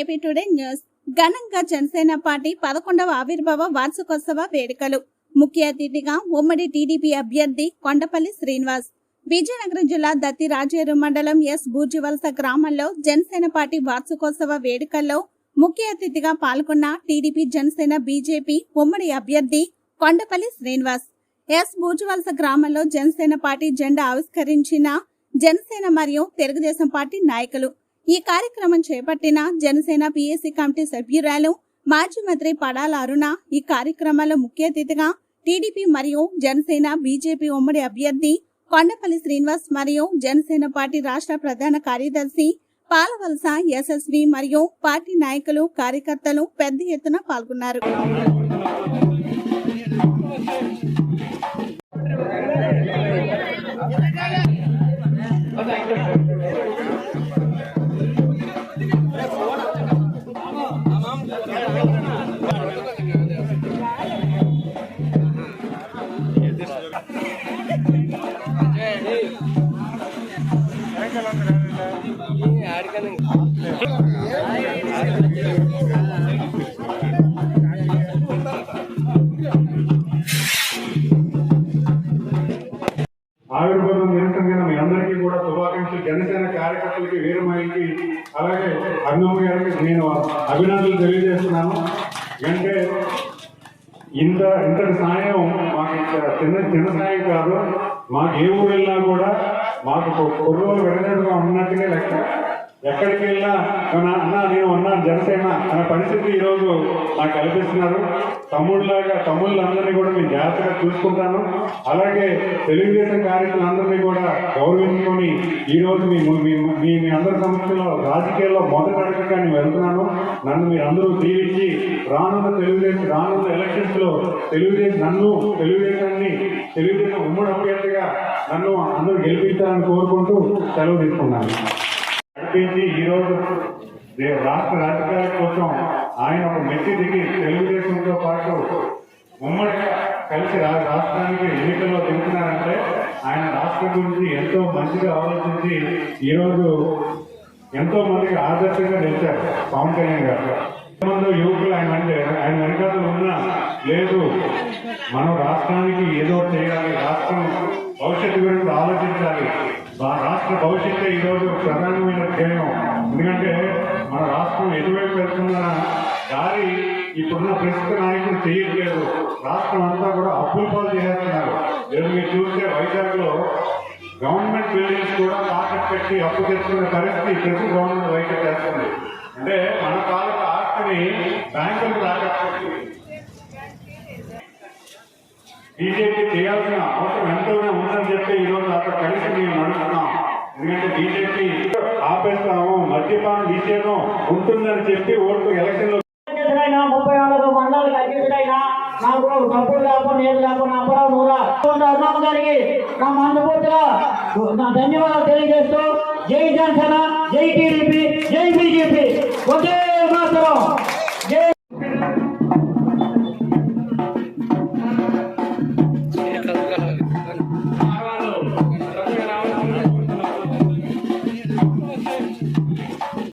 AP today news. ఘనంగా Janasena party పదకొండవ ఆవిర్భావ వార్షికోత్సవ వేడుకలు. ముఖ్య అతిథిగా ఉమ్మడి టీడీపీ అభ్యర్థి కొండపల్లి శ్రీనివాస్. విజయనగరం జిల్లా దత్తి రాజేరు మండలం ఎస్ బూర్జివలస గ్రామంలో జనసేన పార్టీ వార్షికోత్సవ వేడుకల్లో ముఖ్య అతిథిగా పాల్గొన్న టీడీపీ జనసేన బీజేపీ ఉమ్మడి అభ్యర్థి కొండపల్లి శ్రీనివాస్. ఎస్ బూర్జివలస గ్రామంలో జనసేన పార్టీ జెండా ఆవిష్కరించిన జనసేన మరియు తెలుగుదేశం పార్టీ నాయకులు. ఈ కార్యక్రమం చేపట్టిన జనసేన పిఎస్సి కమిటీ సభ్యురాలు మాజీ మంత్రి పడాల అరుణ ఈ కార్యక్రమంలో ముఖ్య అతిథిగా టీడీపీ మరియు జనసేన బీజేపీ ఉమ్మడి అభ్యర్థి కొండపల్లి శ్రీనివాస్ మరియు జనసేన పార్టీ రాష్ట్ర ప్రధాన కార్యదర్శి పాలవలస ఎస్ఎస్వి మరియు పార్టీ నాయకులు కార్యకర్తలు పెద్ద ఎత్తున పాల్గొన్నారు. ఆవిర్భావం నిరంతరంగా మీ అందరికీ కూడా శుభాకాంక్షలు. జనసేన కార్యకర్తలకి వీరమాయికి అలాగే అన్నమ్మ గారికి నేను అభినందనలు తెలియజేస్తున్నాను. ఎందుకంటే ఇంత ఇంతటి సాయం మాకు చిన్న చిన్న సాయం కాదు. మాకు ఏ ఊరు వెళ్ళినా కూడా మాకు కొనుగోలు వెళ్ళినట్టుగా అన్నట్టుగా లెక్క. ఎక్కడికి వెళ్ళినా మన అన్న నేను ఉన్నాను జనసేన అనే పరిస్థితి ఈరోజు నాకు కల్పిస్తున్నారు తమ్ముళ్ళలాగా తమ్ముళ్ళందరినీ కూడా నేను జాగ్రత్తగా చూసుకుంటాను. అలాగే తెలుగుదేశం కార్యకర్తలందరినీ కూడా గౌరవించుకొని ఈ రోజు మీ మీ మీ అందరి సమస్యలో రాజకీయాల్లో మొదటి అడగగా నేను వెళ్తున్నాను. నన్ను మీరు అందరూ దీవించి రానున్న తెలుగుదేశం రానున్న ఎలక్షన్స్లో తెలుగుదేశం నన్ను తెలుగుదేశాన్ని తెలుగుదేశం ఉమ్మడి అభ్యర్థిగా నన్ను అందరూ గెలిపించాలని కోరుకుంటూ సెలవు తీసుకున్నాను. నడిపించి ఈ రోజు రాష్ట్ర రాజకీయాల కోసం ఆయన ఒక మెట్టి దిగి తెలుగుదేశంతో పాటు ఉమ్మడి కలిసి రాష్ట్రానికి ఎన్నికల్లో దిగుతున్నారంటే ఆయన రాష్ట్రం గురించి ఎంతో మంచిగా ఆలోచించి ఈరోజు ఎంతో మందికి ఆదర్శంగా నిలిచారు పవన్ కళ్యాణ్ గారు. ఎంతమంది యువకులు ఆయన అంటే ఆయన వెనకాల ఉన్నా లేదు. మనం రాష్ట్రానికి ఏదో చేయాలి రాష్ట్రం భవిష్యత్తు గురించి ఆలోచించాలి. మా రాష్ట్ర భవిష్యత్తు ఈ రోజు ప్రధానమైన ధ్యేయం ఎందుకంటే మన రాష్ట్రం ఎటువైపు వెళ్తున్న దారి ఇప్పుడున్న ప్రస్తుత నాయకులు చేయట్లేదు. రాష్ట్రం అంతా కూడా అప్పుల పాలు చేస్తున్నారు నేను మీరు చూస్తే వైజాగ్లో గవర్నమెంట్ బిల్డింగ్స్ కూడా తాకట్టు పెట్టి అప్పు తెచ్చుకున్న పరిస్థితి ప్రతి గవర్నమెంట్ వైఖరి చేస్తుంది. అంటే మన తాలూకా ఆస్తిని బ్యాంకులు తాకట్టు బీజేపీ చేయాల్సిన అవసరం ఎంతోనే ఉందని చెప్పి ఈ రోజు అక్కడ కలిసి ఎందుకంటే బీజేపీ ఆపేస్తాము మద్యపానం నిషేధం ఉంటుందని చెప్పి ఓట్లు ఎలక్షన్లో ముప్పై నాలుగు మండలికి అధ్యక్షుడైన నాకు డబ్బులు లేకుండా లేకుండా నూరా అరుణమ్మ గారికి నా నా ధన్యవాదాలు తెలియజేస్తూ జై జనసేన జై టీడీపీ జై బీజేపీ. ఒకే